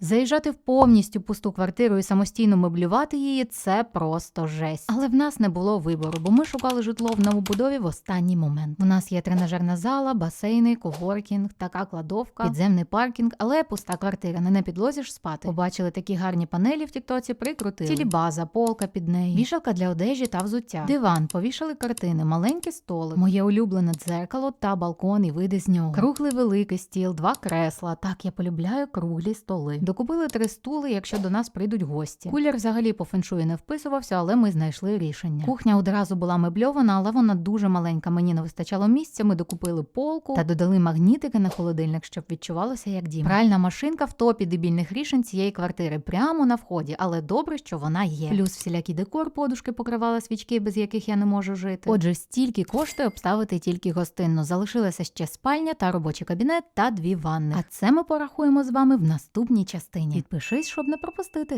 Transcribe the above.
Заїжджати в повністю пусту квартиру і самостійно меблювати її це просто жесть. Але в нас не було вибору, бо ми шукали житло в новобудові в останній момент. У нас є тренажерна зала, басейни, коворкінг, така кладовка, підземний паркінг, але пуста квартира, не на підлозі ж спати. Побачили такі гарні панелі в Тіктоці, прикрутили. Тілі база, полка під нею, вішалка для одежі та взуття. Диван, повішали картини, маленький столик, моє улюблене дзеркало та балкон і види з нього. Круглий великий стіл, два кресла. Так я полюбляю круглі столи. Докупили три стули, якщо до нас прийдуть гості. Кулер взагалі по феншую не вписувався, але ми знайшли рішення. Кухня одразу була мебльована, але вона дуже маленька. Мені не вистачало місця. Ми докупили полку та додали магнітики на холодильник, щоб відчувалося як дім. Пральна машинка в топі дебільних рішень цієї квартири прямо на вході, але добре, що вона є. Плюс всілякий декор, подушки покривала свічки, без яких я не можу жити. Отже, стільки коштує обставити тільки гостинно. Залишилася ще спальня та робочий кабінет та дві ванни. А це ми порахуємо з вами в наступній частині. Підпишись, щоб не пропустити.